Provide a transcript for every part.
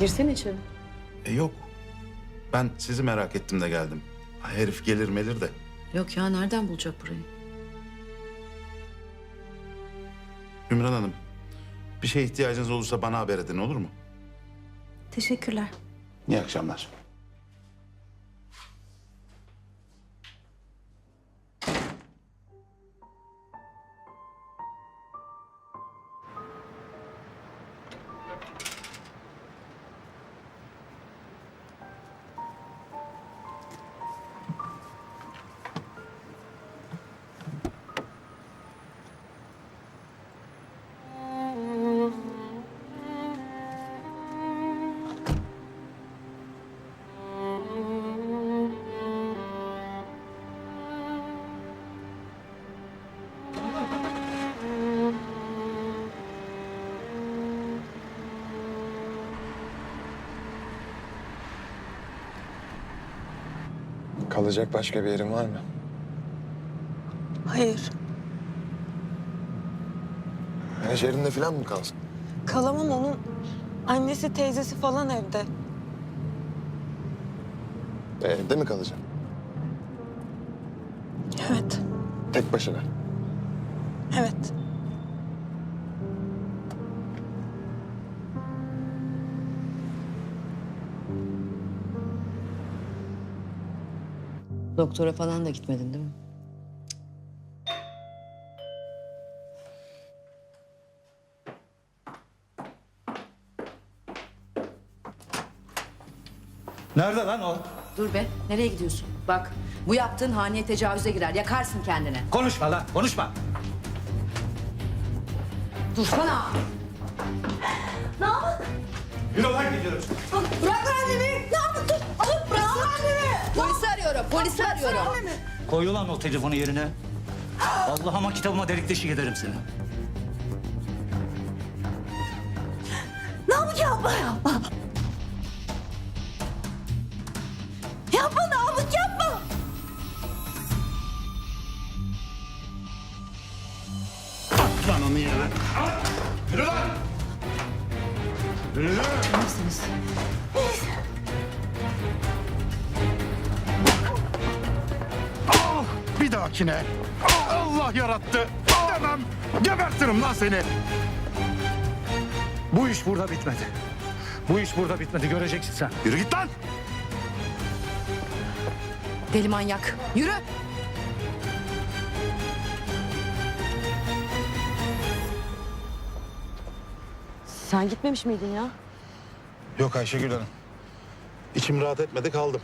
Girsene içeri. E yok. Ben sizi merak ettim de geldim. Ha, Herif gelir melir de. Yok ya nereden bulacak burayı? Ümran Hanım, bir şeye ihtiyacınız olursa bana haber edin olur mu? Teşekkürler. İyi akşamlar. Kalacak başka bir yerin var mı? Hayır. Menajerinde falan mı kalsın? Kalamam onun annesi teyzesi falan evde. E, evde mi kalacak? Evet. Tek başına. Evet. Doktora falan da gitmedin değil mi? Nerede lan o? Dur be, nereye gidiyorsun? Bak, bu yaptığın haneye tecavüze girer. Yakarsın kendini. Konuşma lan, konuşma. Dursana. Yürü lan gidiyoruz. Bırak annemi. Ne yaptın? Dur, alıp bırak annemi. Polisi arıyorum, polisi arıyorum. Koy ulan o telefonu yerine. Allah'ıma kitabıma delik deşik ederim seni. Namık yapma yapma. Yapma Namık yapma. Lan onu yere. Yürü lan! Yürü! Bir dahakine Allah yarattı demem gebertirim lan seni. Bu iş burada bitmedi. Bu iş burada bitmedi, göreceksin sen. Yürü git lan. Deli manyak. Yürü. Sen gitmemiş miydin ya? Yok Ayşegül Hanım. İçim rahat etmedi kaldım.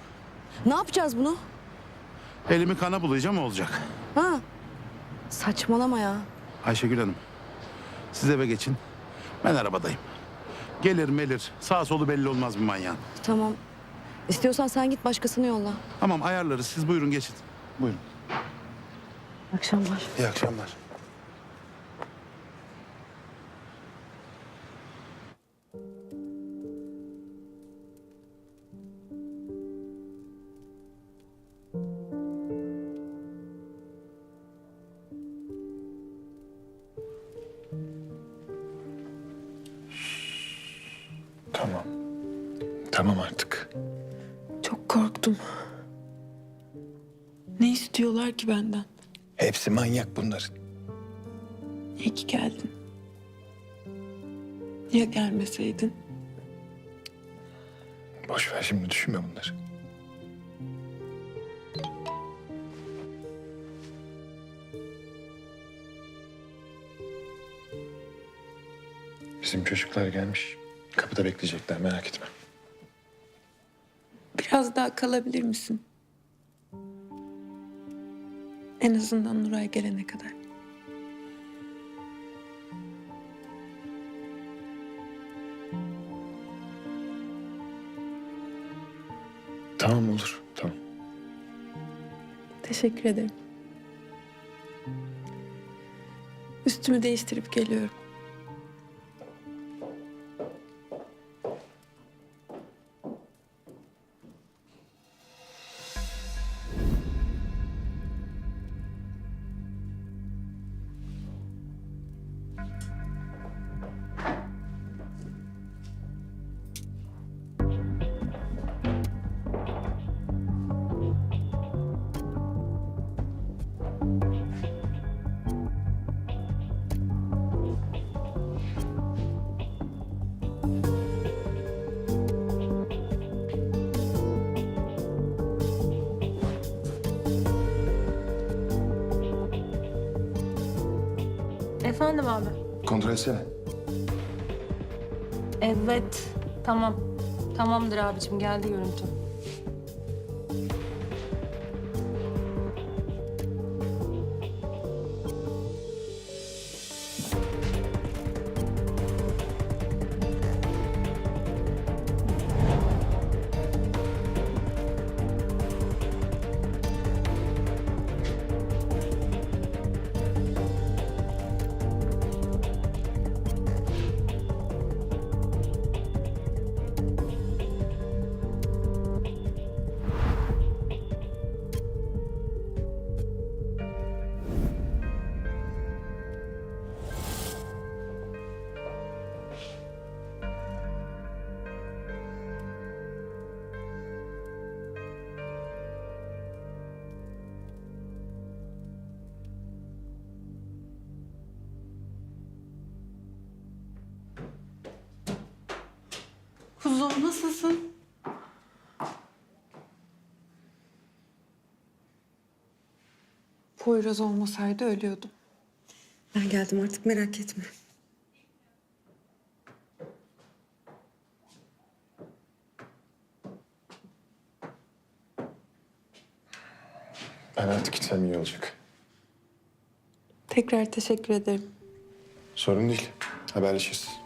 Ne yapacağız bunu? Elimi kana bulayacağım olacak. Ha? Saçmalama ya. Ayşegül Hanım siz eve geçin. Ben arabadayım. Gelir melir sağ solu belli olmaz bir manyağın. Tamam. İstiyorsan sen git başkasını yolla. Tamam ayarlarız siz buyurun geçin. Buyurun. Akşamlar. İyi akşamlar. Tamam artık. Çok korktum. Ne istiyorlar ki benden? Hepsi manyak bunların. İyi ki geldin. Ya gelmeseydin? Boş ver şimdi düşünme bunları. Bizim çocuklar gelmiş. Kapıda bekleyecekler merak etme. Biraz daha kalabilir misin? En azından Nuray gelene kadar. Tamam olur tamam. Teşekkür ederim. Üstümü değiştirip geliyorum. Efendim abi. Kontrol etsene. Evet. Tamam. Tamamdır abicim geldi görüntü. Kuzum nasılsın? Poyraz olmasaydı ölüyordum. Ben geldim artık merak etme. Ben artık gitsem iyi olacak. Tekrar teşekkür ederim. Sorun değil. Haberleşiriz.